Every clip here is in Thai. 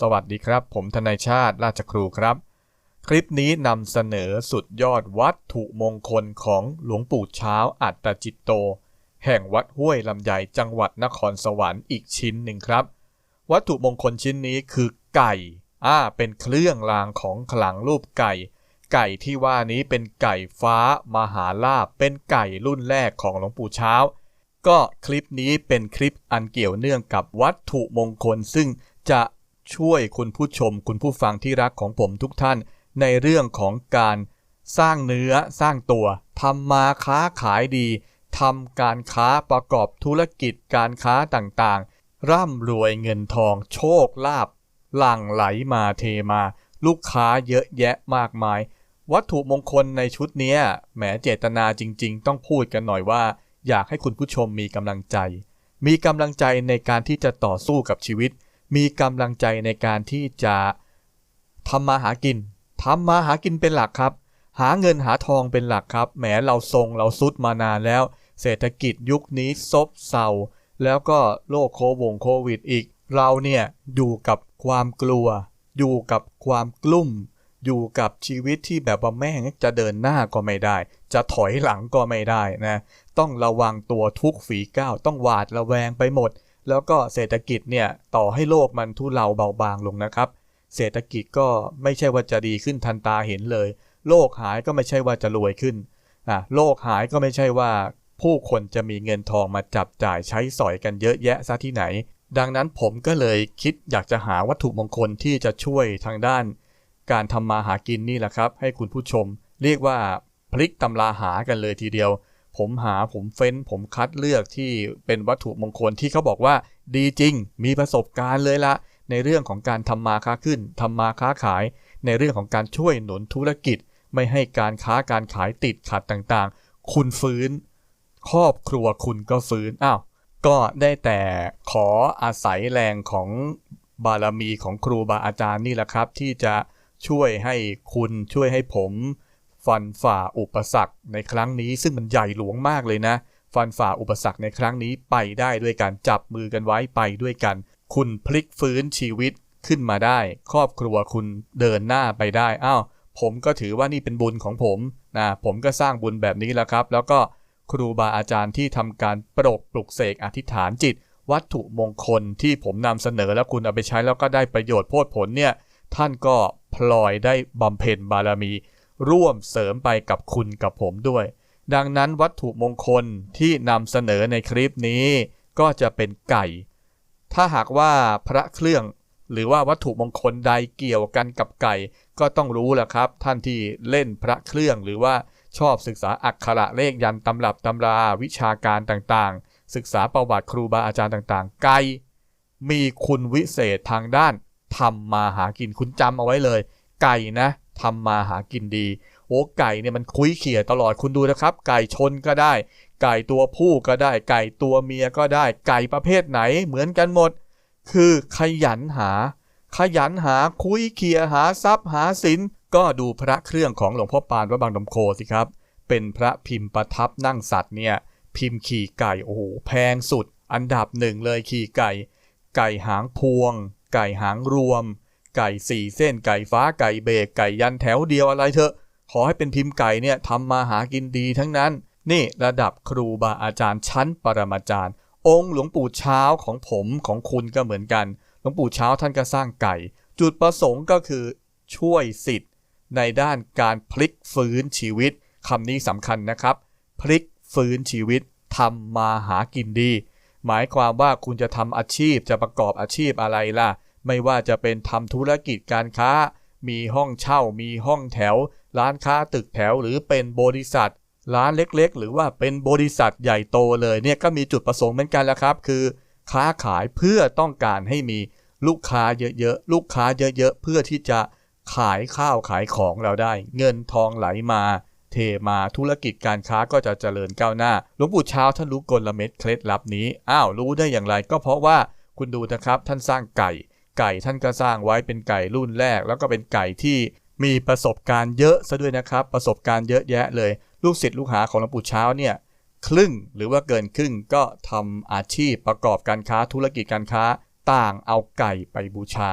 สวัสดีครับ ผมทนายชาติราชครูครับ คลิปนี้นำเสนอสุดยอดวัตถุมงคลของหลวงปู่เช้าอัตตจิตโต แห่งวัดห้วยลำไยจังหวัดนครสวรรค์อีกชิ้นหนึ่งครับ วัตถุมงคลชิ้นนี้คือไก่อ่าเป็นเครื่องรางของขลังรูปไก่ ไก่ที่ว่านี้เป็นไก่ฟ้ามหาลาภเป็นไก่รุ่นแรกของหลวงปู่เช้า ก็คลิปนี้เป็นคลิปอันเกี่ยวเนื่องกับวัตถุมงคลซึ่งจะ ช่วยคุณผู้ชม คุณผู้ฟังที่รักของผมทุกท่าน ในเรื่องของการสร้างเนื้อสร้างตัวทำมาค้าขายดีทำการค้าประกอบธุรกิจการค้าต่างๆ ร่ำรวยเงินทอง โชคลาภหลั่งไหลมาเทมา ลูกค้าเยอะแยะมากมาย วัตถุมงคลในชุดนี้แหมเจตนาจริง ๆ ต้องพูดกันหน่อยว่า อยากให้คุณผู้ชมมีกำลังใจ มีกำลังใจในการที่จะต่อสู้กับชีวิต มีกำลังใจในการที่จะทำมาหากินทำมาหากินเป็นหลักครับ หาเงินหาทองเป็นหลักครับแหมเราทรงเราซุดมานานแล้ว เศรษฐกิจยุคนี้ซบเซาแล้วก็โรคโควงโควิดอีก เราเนี่ยอยู่กับความกลัว อยู่กับความกลุ้มอยู่กับชีวิตที่แบบว่าแม่งจะเดินหน้าก็ไม่ได้ จะถอยหลังก็ไม่ได้นะ ต้องระวังตัวทุกฝีก้าว ต้องหวาดระแวงไปหมด แล้วก็เศรษฐกิจเนี่ยต่อให้โลกมันทุเลาเบาบางลงนะครับ เศรษฐกิจก็ไม่ใช่ว่าจะดีขึ้นทันตาเห็นเลย โลกหายก็ไม่ใช่ว่าจะรวยขึ้นอะโลกหายก็ไม่ใช่ว่า ผู้คนจะมีเงินทองมาจับจ่ายใช้สอยกันเยอะแยะซะที่ไหน ดังนั้นผมก็เลยคิดอยากจะหาวัตถุมงคลที่จะช่วยทางด้าน การทำมาหากินนี่แหละครับ ให้คุณผู้ชม เรียกว่าพลิกตำราหากันเลยทีเดียว ผมหาผมเฟ้น ผมคัดเลือกที่เป็นวัตถุมงคลที่เขาบอกว่า ดีจริง มีประสบการณ์เลยละ ในเรื่องของการทำมาค้าขึ้นทำมาค้าขาย ในเรื่องของการช่วยหนุนธุรกิจ ไม่ให้การค้าการขายติดขัดต่างๆ คุณฟื้น ครอบครัวคุณก็ฟื้นอ้าวก็ได้แต่ขออาศัยแรงของบารมีของครูบาอาจารย์นี่แหละครับ ที่จะช่วยให้คุณช่วยให้ผม ฟันฝ่าอุปสรรคในครั้งนี้ ซึ่งมันใหญ่หลวงมากเลยนะ ฟันฝ่าอุปสรรคในครั้งนี้ไปได้ด้วยกันจับมือกันไว้ไปด้วยกัน คุณพลิกฟื้นชีวิตขึ้นมาได้ ครอบครัวคุณเดินหน้าไปได้อ้าวผมก็ถือว่านี่เป็นบุญของผมนะผมก็สร้างบุญแบบนี้แล้วครับ แล้วก็ครูบาอาจารย์ที่ทำการปรกปลุกเสกอธิษฐานจิต วัตถุมงคลที่ผมนำเสนอแล้วคุณเอาไปใช้แล้วก็ได้ประโยชน์โพดผลเนี่ยท่านก็พลอยได้บำเพ็ญบารมี ร่วมเสริมไปกับคุณกับผมด้วย ดังนั้นวัตถุมงคลที่นำเสนอในคลิปนี้ก็จะเป็นไก่ ถ้าหากว่าพระเครื่องหรือว่าวัตถุมงคลใดเกี่ยวกันกับไก่ ก็ต้องรู้แหละครับ ท่านที่เล่นพระเครื่องหรือว่าชอบศึกษาอักขระเลขยันตำรับตำราวิชาการต่างๆ ศึกษาประวัติครูบาอาจารย์ต่างๆ ไก่มีคุณวิเศษทางด้านทำมาหากินคุณจำเอาไว้เลย ไก่นะ ทำมาหากินดีโอ้ไก่เนี่ยมันคุยเขี่ยตลอดคุณดูนะครับ ไก่ชนก็ได้ ไก่ตัวผู้ก็ได้ ไก่ตัวเมียก็ได้ ไก่ประเภทไหนเหมือนกันหมด คือขยันหา ขยันหาคุยเขี่ยหาทรัพย์หาสินก็ดูพระเครื่องของหลวงพ่อปานวัดบางดมโคสิครับ เป็นพระพิมพ์ประทับนั่งสัตว์เนี่ยพิมพ์ขี่ไก่โอ้โหแพงสุด อันดับหนึ่งเลยขี่ไก่ ไก่หางพวง ไก่หางรวม ไก่สี่เส้นไก่ฟ้าไก่เบรกไก่ยันแถวเดียวอะไรเถอะ ขอให้เป็นพิมพ์ไก่เนี่ยทำมาหากินดีทั้งนั้น นี่ระดับครูบาอาจารย์ชั้นปรมาจารย์ องค์หลวงปู่เช้าของผมของคุณก็เหมือนกัน หลวงปู่เช้าท่านก็สร้างไก่ จุดประสงค์ก็คือช่วยสิทธิ์ในด้านการพลิกฟื้นชีวิตคำนี้สำคัญนะครับ พลิกฟื้นชีวิตทำมาหากินดี หมายความว่าคุณจะทำอาชีพจะประกอบอาชีพอะไรล่ะ ไม่ว่าจะเป็นทำธุรกิจการค้า มีห้องเช่า มีห้องแถว ร้านค้าตึกแถวหรือเป็นบริษัท ร้านเล็กๆ หรือว่าเป็นบริษัทใหญ่โตเลยเนี่ยก็มีจุดประสงค์เหมือนกันแหละครับ คือค้าขายเพื่อต้องการให้มีลูกค้าเยอะๆ ลูกค้าเยอะๆ เพื่อที่จะขายข้าวขายของเราได้ เงินทองไหลมา เทมาธุรกิจการค้าก็จะเจริญก้าวหน้าหลวงปู่เช้าท่านรู้กลเม็ดเคล็ดลับนี้ อ้าวรู้ได้อย่างไรก็เพราะว่าคุณดูนะครับท่านสร้างไก่ ไก่ท่านก็สร้างไว้เป็นไก่รุ่นแรก แล้วก็เป็นไก่ที่มีประสบการณ์เยอะซะด้วยนะครับ ประสบการณ์เยอะแยะเลย ลูกศิษย์ลูกหาของหลวงปู่เช้าเนี่ยครึ่งหรือว่าเกินครึ่งก็ทำอาชีพประกอบการค้าธุรกิจการค้า ต่างเอาไก่ไปบูชา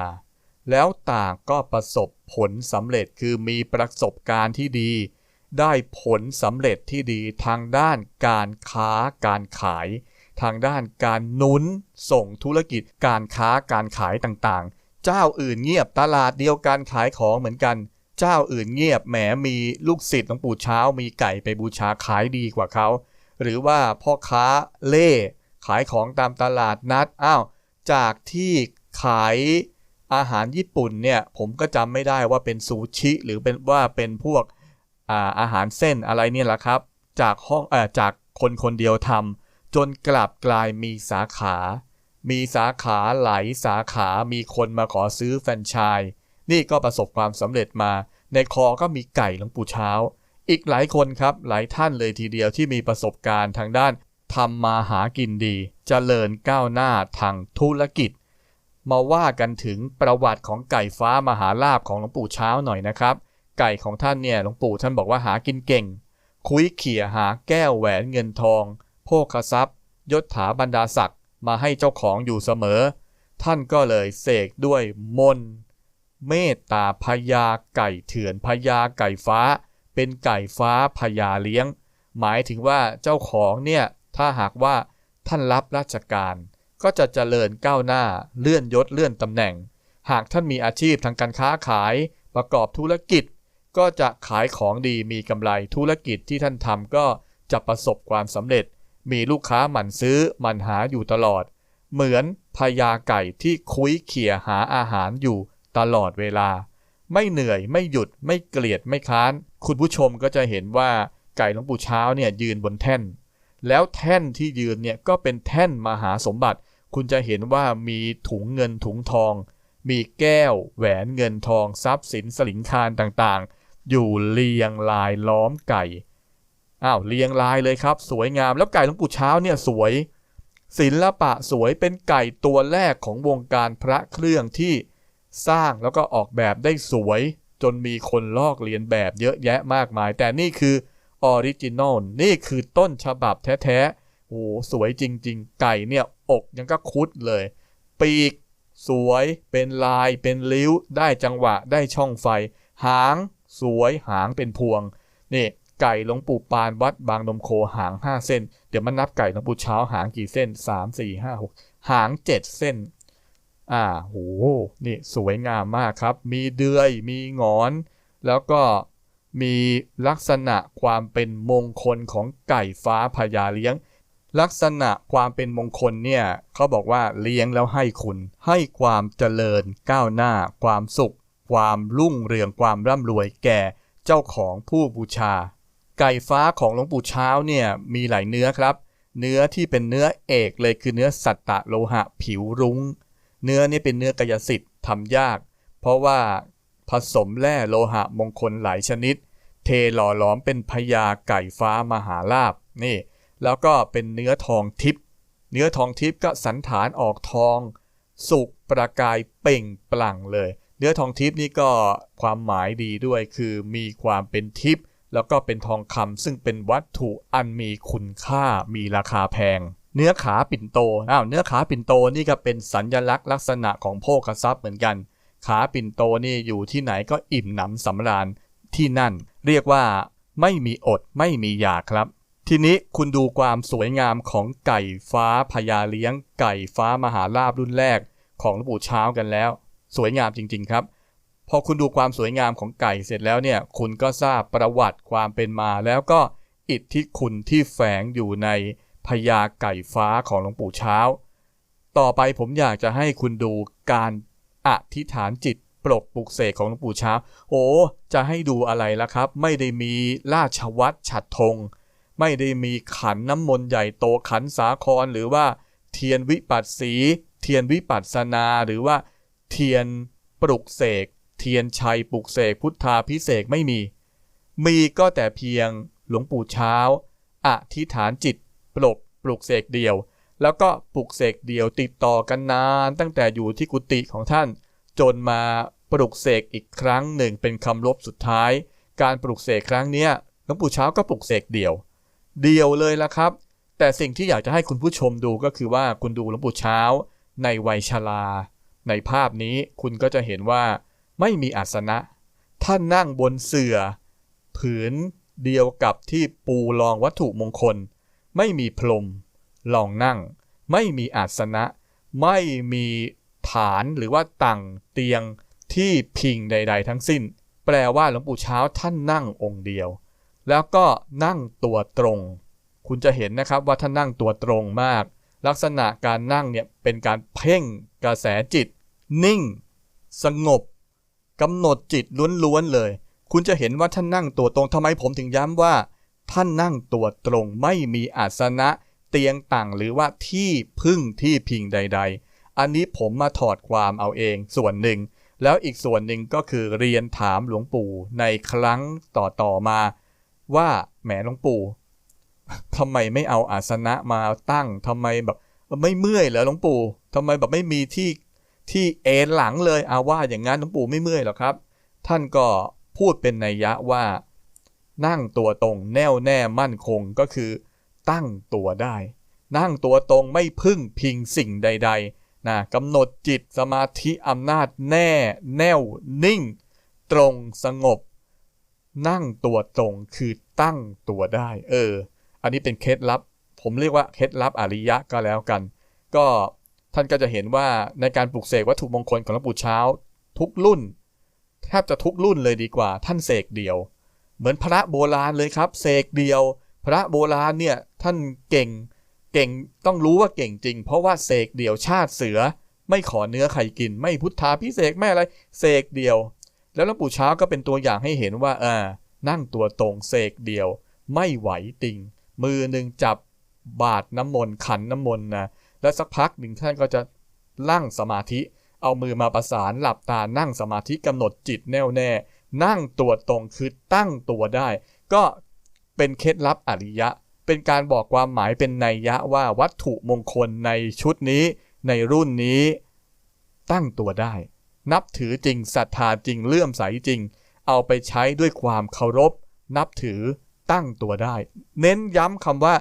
แล้วต่างก็ประสบผลสำเร็จคือมีประสบการณ์ที่ดี ได้ผลสำเร็จที่ดีทางด้านการค้าการขาย ทางด้านการนุนส่งธุรกิจ การค้าการขายต่างๆ เจ้าอื่นเงียบตลาดเดียวกันขายของเหมือนกัน เจ้าอื่นเงียบแหมมีลูกศิษย์หลวงปู่เช้า มีไก่ไปบูชาขายดีกว่าเขา หรือว่าพ่อค้าเล่ขายของตามตลาดนัดอ้าวจากที่ขายอาหารญี่ปุ่นเนี่ยผมก็จำไม่ได้ว่าเป็นซูชิหรือเป็นว่าเป็นพวกอาอาหารเส้นอะไรเนี่ยแหละครับ จากห้องเอ่อจากคนคนเดียวทำ จนกลับกลายมีสาขา มีสาขาหลายสาขา มีคนมาขอซื้อแฟรนไชส์นี่ก็ประสบความสำเร็จมา ในคอก็มีไก่หลวงปู่เช้า อีกหลายคนครับ หลายท่านเลยทีเดียวที่มีประสบการณ์ทางด้านทำมาหากินดีจเจริญก้าวหน้าทางธุรกิจ มาว่ากันถึงประวัติของไก่ฟ้ามหาลาบของหลวงปู่เช้าหน่อยนะครับ ไก่ของท่านเนี่ยหลวงปู่ท่านบอกว่าหากินเก่ง คุยเขี่ยหาแก้วแหวนเงินทอง ภคทรัพย์ ยศถาบรรดาศักดิ์มาให้เจ้าของอยู่เสมอ ท่านก็เลยเสกด้วยมนเมตตาพญาไก่เถื่อนพญาไก่ฟ้า เป็นไก่ฟ้าพญาเลี้ยง หมายถึงว่าเจ้าของเนี่ยถ้าหากว่าท่านรับราชการ ก็จะเจริญก้าวหน้าเลื่อนยศเลื่อนตำแหน่ง หากท่านมีอาชีพทางการค้าขายประกอบธุรกิจ ก็จะขายของดีมีกำไรธุรกิจที่ท่านทำก็จะประสบความสำเร็จ มีลูกค้าหมั่นซื้อหมั่นหาอยู่ตลอด เหมือนพญาไก่ที่คุยเขี่ยหาอาหารอยู่ตลอดเวลา ไม่เหนื่อยไม่หยุดไม่เกลียดไม่ค้าน คุณผู้ชมก็จะเห็นว่าไก่หลวงปู่เช้าเนี่ยยืนบนแท่น แล้วแท่นที่ยืนเนี่ยก็เป็นแท่นมหาสมบัติ คุณจะเห็นว่ามีถุงเงินถุงทอง มีแก้ว แหวนเงินทองทรัพย์สินสลิงคารต่างๆ อยู่เรียงรายล้อมไก่ อ้าวเรียงรายเลยครับ สวยงามแล้วไก่หลวงปู่เช้าเนี่ยสวย ศิลปะสวยเป็นไก่ตัวแรกของวงการพระเครื่องที่สร้างแล้วก็ออกแบบได้สวย จนมีคนลอกเลียนแบบเยอะแยะมากมาย แต่นี่คือออริจินอลนี่คือต้นฉบับแท้ๆโอ้สวยจริง ๆ ไก่เนี่ยอกยังก็คุดเลย ปีก สวยเป็นลายเป็นริ้ว ได้จังหวะได้ช่องไฟ หาง สวยหางเป็นพวงนี่ ไก่หลวงปู่ปานวัดบางนมโคหาง 5 เส้น เดี๋ยวมานับไก่หลวงปู่เช้าหางกี่เส้น 3 4 5 6 หาง 7 เส้น อ่าโหนี่สวยงามมากครับ มีเดือย มีงอน แล้วก็มีลักษณะความเป็นมงคลของไก่ฟ้าพญาเลี้ยง ลักษณะความเป็นมงคลเนี่ยเขาบอกว่าเลี้ยงแล้วให้คุณ ให้ความเจริญก้าวหน้า ความสุข ความรุ่งเรืองความร่ำรวยแก่เจ้าของผู้บูชา ไก่ฟ้าของหลวงปู่เช้าเนี่ยมีหลายเนื้อครับ เนื้อที่เป็นเนื้อเอกเลยคือเนื้อสัตตะโลหะผิวรุง้ง เนื้อนี่เป็นเนื้อกายสิทธิ์ทำยาก เพราะว่าผสมแร่โลหะมงคลหลายชนิด เทหล่อหลอมเป็นพญาไก่ฟ้ามหาลาบนี่ แล้วก็เป็นเนื้อทองทิพย์เนื้อทองทิพย์ก็สันฐานออกทอง สุกประกายเปล่งปลั่งเลย เนื้อทองทิพย์นี่ก็ความหมายดีด้วยคือมีความเป็นทิพย์ แล้วก็เป็นทองคำซึ่งเป็นวัตถุอันมีคุณค่ามีราคาแพง เนื้อขาปิ่นโตอ้าวเนื้อขาปิ่นโตนี่ก็เป็นสัญญลักษณ์ลักษณะของโภคทรัพย์เหมือนกัน ขาปิ่นโตนี่อยู่ที่ไหนก็อิ่มหนำสำราญที่นั่น เรียกว่าไม่มีอดไม่มีอยากครับ ทีนี้คุณดูความสวยงามของไก่ฟ้าพญาเลี้ยง ไก่ฟ้ามหาลาบรุ่นแรกของหลวงปู่เช้ากันแล้ว สวยงามจริง ๆ ครับ พอคุณดูความสวยงามของไก่เสร็จแล้วเนี่ยคุณก็ทราบประวัติความเป็นมา แล้วก็อิทธิคุณที่แฝงอยู่ในพญาไก่ฟ้าของหลวงปู่เช้า ต่อไปผมอยากจะให้คุณดูการอธิษฐานจิตปลกปลุกเสกของหลวงปู่เช้า โอ้ จะให้ดูอะไรล่ะครับ ไม่ได้มีราชวัตรฉัดธง ไม่ได้มีขันน้ำมนต์ใหญ่โตขันสาครหรือว่าเทียนวิปัสสี เทียนวิปัสสนา หรือว่าเทียนปลุกเสก เทียนชัยปลุกเสกพุทธาพิเศษไม่มี มีก็แต่เพียงหลวงปู่เช้าอธิษฐานจิต ปลุกปลุกเสกเดียว แล้วก็ปลุกเสกเดียวติดต่อกันนานตั้งแต่อยู่ที่กุฏิของท่าน จนมาปลุกเสกอีกครั้งหนึ่งเป็นคำลบสุดท้าย การปลุกเสกครั้งนี้หลวงปู่เช้าก็ปลุกเสกเดียว เดียวเลยละครับ แต่สิ่งที่อยากจะให้คุณผู้ชมดูก็คือว่าคุณดูหลวงปู่เช้า ในวัยชราในภาพนี้คุณก็จะเห็นว่า ไม่มีอาสนะ ท่านนั่งบนเสื่อ ผืนเดียวกับที่ปูรองวัตถุมงคล ไม่มีพรมรองนั่ง ไม่มีอาสนะ ไม่มีฐานหรือว่าตั่งเตียงที่พิงใด ๆ ทั้งสิ้น แปลว่าหลวงปู่เช้าท่านนั่งองค์เดียว แล้วก็นั่งตัวตรง คุณจะเห็นนะครับว่าท่านนั่งตัวตรงมาก ลักษณะการนั่งเนี่ยเป็นการเพ่งกระแสจิต นิ่ง สงบ กำหนดจิตล้วนๆเลย คุณจะเห็นว่าท่านนั่งตัวตรงทำไมผมถึงย้ำว่า ท่านนั่งตัวตรงไม่มีอาสนะเตียงต่างหรือว่าที่พึ่งที่พิงใด ๆ อันนี้ผมมาถอดความเอาเองส่วนหนึ่ง แล้วอีกส่วนหนึ่งก็คือเรียนถามหลวงปู่ในครั้งต่อๆมา ว่าแหมหลวงปู่ทำไมไม่เอาอาสนะมาตั้งทำไมแบบไม่เมื่อยเหรอหลวงปู่ทำไมแบบไม่มีที่ ที่เอนหลังเลยอาว่าอย่างนั้นหลวงปู่ไม่เมื่อยหรอกครับ ท่านก็พูดเป็นนัยยะว่า นั่งตัวตรงแน่วแน่มั่นคงก็คือ ตั้งตัวได้ นั่งตัวตรงไม่พึ่งพิงสิ่งใด ๆนะกำหนดจิตสมาธิอำนาจแน่แน่วนิ่ง ตรงสงบ นั่งตัวตรงคือตั้งตัวได้ เออ อันนี้เป็นเคล็ดลับ ผมเรียกว่าเคล็ดลับอริยะก็แล้วกัน ก็ ท่านก็จะเห็นว่าในการปลุกเสกวัตถุมงคลของหลวงปู่เช้า ทุกรุ่นแทบจะทุกรุ่นเลยดีกว่า ท่านเสกเดียว เหมือนพระโบราณเลยครับเสกเดียว พระโบราณเนี่ยท่านเก่งเก่งต้องรู้ว่าเก่งจริง เพราะว่าเสกเดียวชาติเสือ ไม่ขอเนื้อใครกิน ไม่พุทธาพิเศษไม่อะไรเสกเดียว แล้วหลวงปู่เช้าก็เป็นตัวอย่างให้เห็นว่าอ่านั่งตัวตรงเสกเดียว ไม่ไหวติง มือหนึ่งจับบาดน้ำมนต์ขันน้ำมนต์นะ แล้วสักพักหนึ่งท่านก็จะลั่งสมาธิ เอามือมาประสานหลับตานั่งสมาธิกำหนดจิตแน่วแน่ นั่งตัวตรงคือตั้งตัวได้ ก็เป็นเคล็ดลับอริยะ เป็นการบอกความหมายเป็นนัยยะว่าวัตถุมงคลในชุดนี้ ในรุ่นนี้ ตั้งตัวได้ นับถือจริงศรัทธาจริงเลื่อมใสจริง เอาไปใช้ด้วยความเคารพ นับถือตั้งตัวได้ เน้นย้ำคำว่า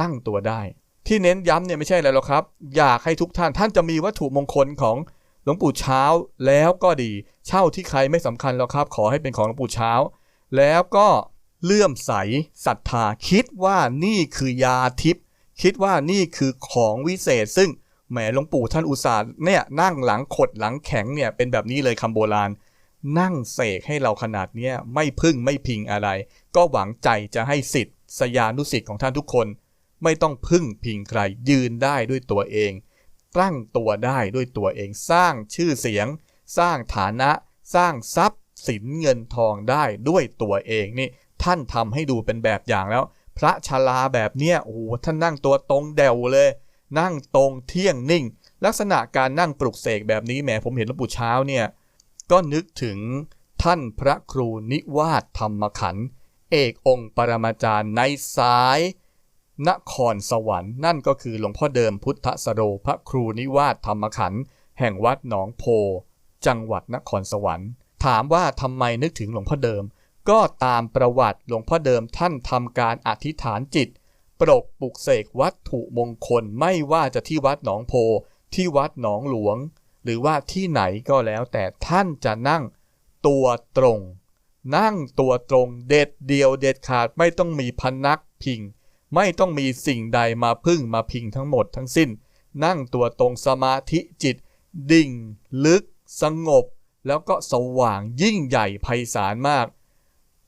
ตั้งตัวได้ ที่เน้นย้ำเนี่ยไม่ใช่อะไรหรอกครับ อยากให้ทุกท่านท่านจะมีวัตถุมงคลของหลวงปู่เช้าแล้วก็ดี เช่าที่ใครไม่สำคัญหรอกครับ ขอให้เป็นของหลวงปู่เช้า แล้วก็เลื่อมใสศรัทธาคิดว่านี่คือยาทิพย์คิดว่านี่คือของวิเศษ ซึ่งแหมหลวงปู่ท่านอุตส่าห์เนี่ยนั่งหลังขดหลังแข็งเนี่ยเป็นแบบนี้เลยคำโบราณ นั่งเสกให้เราขนาดเนี้ยไม่พึ่งไม่พิงอะไร ก็หวังใจจะให้สิทธิ์สยานุสิทธิ์ของท่านทุกคน ไม่ต้องพึ่งพิงใครยืนได้ด้วยตัวเอง ตั้งตัวได้ด้วยตัวเอง สร้างชื่อเสียง สร้างฐานะ สร้างทรัพย์สินเงินทองได้ด้วยตัวเองนี่ท่านทำให้ดูเป็นแบบอย่างแล้ว พระชาลาแบบเนี้ยโอ้โหท่านนั่งตัวตรงเดวเลย นั่งตรงเที่ยงนิ่ง ลักษณะการนั่งปลุกเสกแบบนี้แหมผมเห็นหลวงปู่เช้าเนี่ยก็นึกถึงท่านพระครูนิวาสธรรมขันธ์เอกองค์ปรมาจารย์ในสาย นครสวรรค์นั่นก็คือหลวงพ่อเดิมพุทธสโรพระครูนิวาสธรรมขันธ์แห่งวัดหนองโพ จังหวัดนครสวรรค์ ถามว่าทำไมนึกถึงหลวงพ่อเดิม ก็ตามประวัติหลวงพ่อเดิมท่านทำการอธิษฐานจิตปรกปลุกเสกวัตถุมงคลไม่ว่าจะที่วัดหนองโพ ที่วัดหนองหลวง หรือว่าที่ไหนก็แล้วแต่ท่านจะนั่งตัวตรง นั่งตัวตรงเด็ดเดียวเด็ดขาดไม่ต้องมีพนักพิง ไม่ต้องมีสิ่งใดมาพึ่งมาพิงทั้งหมดทั้งสิ้น นั่งตัวตรงสมาธิจิต ดิ่ง ลึก สงบ แล้วก็สว่างยิ่งใหญ่ไพศาลมาก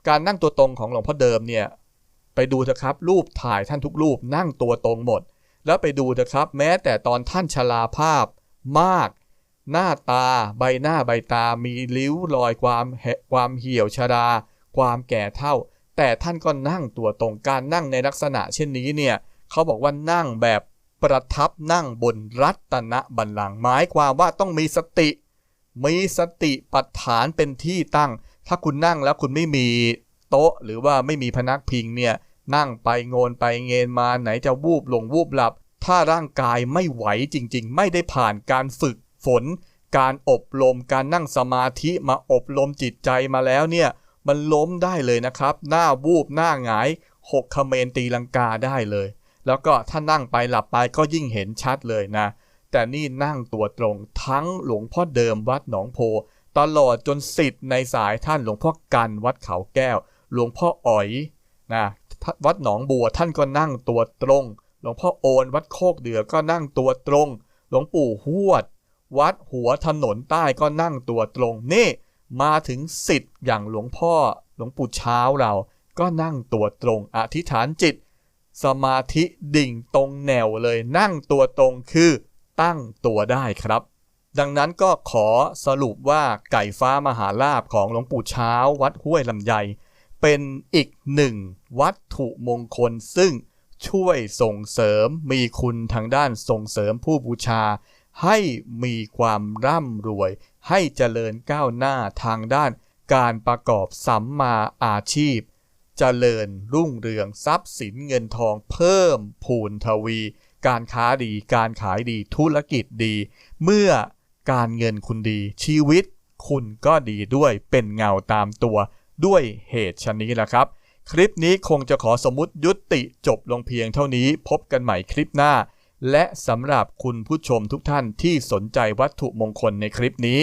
การนั่งตัวตรงของหลวงพ่อเดิมเนี่ยไปดูเถอะครับรูปถ่ายท่านทุกรูปนั่งตัวตรงหมด แล้วไปดูเถอะครับแม้แต่ตอนท่านชราภาพมาก หน้าตาใบหน้าใบตามีริ้วรอยความความเหี่ยวชรา ความแก่เท่า แต่ท่านก็นั่งตัวตรงการนั่งในลักษณะเช่นนี้เนี่ยเขาบอกว่านั่งแบบประทับนั่งบนรัตนบัลลังก์หมายความว่าต้องมีสติ มีสติปัฏฐานเป็นที่ตั้ง ถ้าคุณนั่งแล้วคุณไม่มีโต๊ะ หรือว่าไม่มีพนักพิงเนี่ยนั่งไปโงนไปเงนมาไหนจะวูบลงวูบหลับ ถ้าร่างกายไม่ไหวจริง ๆ ไม่ได้ผ่านการฝึกฝน การอบรมการนั่งสมาธิมาอบรมจิตใจมาแล้วเนี่ย มันล้มได้เลยนะครับ หน้าวูบหน้าหงายหกเขมรตีลังกาได้เลย แล้วก็ถ้านั่งไปหลับไปก็ยิ่งเห็นชัดเลยนะ แต่นี่นั่งตัวตรงทั้งหลวงพ่อเดิมวัดหนองโพ ตลอดจนสิทธิ์ในสายท่านหลวงพ่อกันวัดเขาแก้ว หลวงพ่ออ๋อยนะวัดหนองบัวท่านก็นั่งตัวตรง หลวงพ่อโอนวัดโคกเดือก็นั่งตัวตรง หลวงปู่หวด วัดหัวถนนใต้ก็นั่งตัวตรงนี่ มาถึงสิทธิ์อย่างหลวงพ่อหลวงปู่เช้าเราก็นั่งตัวตรงอธิษฐานจิต สมาธิดิ่งตรงแนวเลยนั่งตัวตรงคือตั้งตัวได้ครับ ดังนั้นก็ขอสรุปว่าไก่ฟ้ามหาลาภของหลวงปู่เช้าวัดห้วยลำไย เป็นอีกหนึ่งวัตถุมงคลซึ่งช่วยส่งเสริมมีคุณทางด้านส่งเสริมผู้บูชา ให้มีความร่ำรวย ให้เจริญก้าวหน้าทางด้านการประกอบสัมมาอาชีพ เจริญรุ่งเรืองทรัพย์สินเงินทองเพิ่มพูนทวี การค้าดีการขายดีธุรกิจดี เมื่อการเงินคุณดีชีวิตคุณก็ดีด้วยเป็นเงาตามตัวด้วยเหตุชนนี้แหละครับ คลิปนี้คงจะขอสมมติยุติจบลงเพียงเท่านี้พบกันใหม่คลิปหน้า และสำหรับคุณผู้ชมทุกท่านที่สนใจวัตถุมงคลในคลิปนี้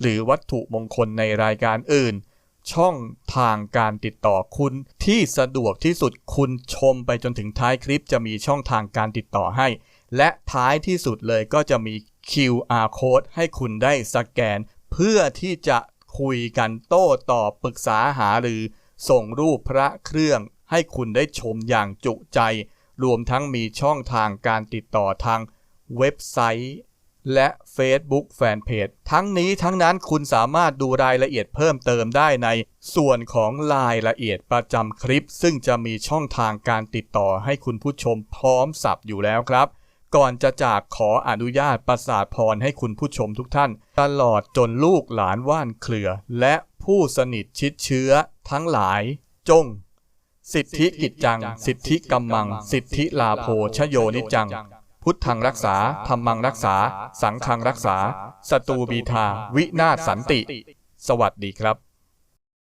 หรือวัตถุมงคลในรายการอื่น ช่องทางการติดต่อคุณที่สะดวกที่สุดคุณชมไปจนถึงท้ายคลิปจะมีช่องทางการติดต่อให้ และท้ายที่สุดเลยก็จะมี QR code ให้คุณได้สแกน เพื่อที่จะคุยกันโต้ตอบปรึกษาหารือ ส่งรูปพระเครื่องให้คุณได้ชมอย่างจุใจ รวมทั้งมีช่องทางการติดต่อทางเว็บไซต์ และ Facebook Fanpage ทั้งนี้ทั้งนั้นคุณสามารถดูรายละเอียดเพิ่มเติมได้ในส่วนของรายละเอียดประจำคลิป ซึ่งจะมีช่องทางการติดต่อให้คุณผู้ชมพร้อมสับอยู่แล้วครับก่อนจะจากขออนุญาตประสาทพรให้คุณผู้ชมทุกท่าน ตลอดจนลูกหลานว่านเครือ และผู้สนิทชิดเชื้อทั้งหลาย จง สิทธิกิจจัง สิทธิกัมมัง สิทธิลาโภชโยนิจัง พุทธังรักษาธรรมังรักษา สังฆังรักษา สตูบีทา วินาศสันติ สวัสดีครับ